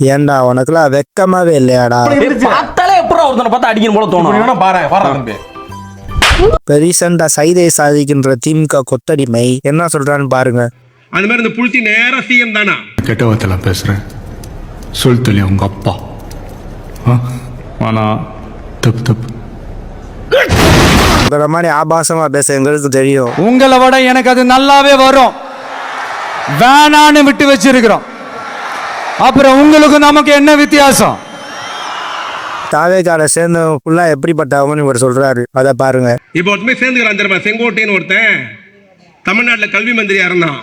ஏன்டா உனக்குலாம் வெக்கமாவே இல்லையாடா? பார்த்தாலே எப்பறம் ஒருத்தனை பார்த்து அடிக்கணும் போல தோணும். பாரு பாரு தம்பி. இப்போ ரீசெண்டா சைதை சாதிக்கின்ற திமுக கொத்தடிமை. என்ன சொல்றான்னு பாருங்க. அது மாதிரி இந்த புளுத்தி நேரா சிஎம் தானா? கெட்ட வார்த்தைலாம் பேசுகிறேன் சொல் சொல்லி உங்க அப்பா. ஆ? ஆனா தப்பு தப்பு. இந்த மாதிரி ஆபாசமா பேச எங்களுக்கு தெரியும். உங்களை விட எனக்கு அது நல்லாவே வரும். வேணான்னு விட்டு வச்சிருக்கிறோம். அப்புறம் உங்களுக்கு நமக்கு என்ன வித்தியாசம்? தாவேக்கார சேர்ந்தவங்க ஃபுல்லா எப்படிப்பட்டவங்கன்னு இவர் சொல்றாரு. அதை பாருங்க. இப்போ ஒருத்தமே சேர்ந்துக்கிறான் தெரியுமா? செங்கோட்டைன்னு ஒருத்தன். தமிழ்நாட்டில் கல்வி மந்திரியா இருந்தான்.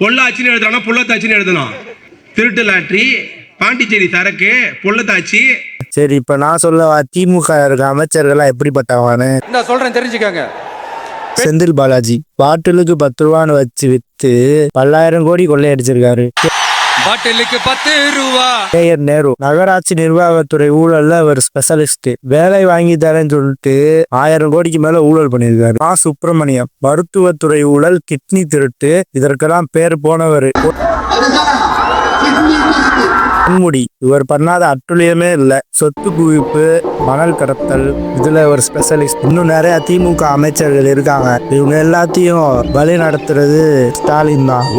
பொள்ளாச்சின்னு எழுதுறானா புள்ளத்தாச்சின்னு எழுதுனான். திருட்டு லாட்ரி பாண்டிச்சேரி சரக்கு பொள்ளத்தாச்சி. சரி இப்ப நான் சொல்லவா திமுக இருக்க அமைச்சர்கள்லாம் எப்படிப்பட்டவன்னு இந்த சொல்றேன் தெரிஞ்சுக்கங்க. செந்தில் பாலாஜி பாட்டிலுக்கு பத்து ரூபான்னு வச்சு வித்து பல்லாயிரம் கோடி கொள்ளையடிச்சிருக்காரு. பாட்டிலுக்கு பத்து ரூபா மேயர் நேரு நகராட்சி நிர்வாகத்துறை ஊழல்ல அவர் ஸ்பெஷலிஸ்ட் வேலை வாங்கி தரேன்னு சொல்லிட்டு ஆயிரம் கோடிக்கு மேல ஊழல் பண்ணியிருக்காரு ஆ சுப்பிரமணியம் மருத்துவத்துறை ஊழல் கிட்னி திருட்டு இதற்கெல்லாம் பேர் போனவர் பொன்முடி இவர் பண்ணாத அட்டுழியமே இல்ல சொத்து குவிப்பு மணல் கடத்தல் இதுல ஒரு ஸ்பெஷலிஸ்ட் இன்னும் நிறைய திமுக அமைச்சர்கள் இருக்காங்க இவங்க எல்லாத்தையும் வழி நடத்துறது ஸ்டாலின் தான்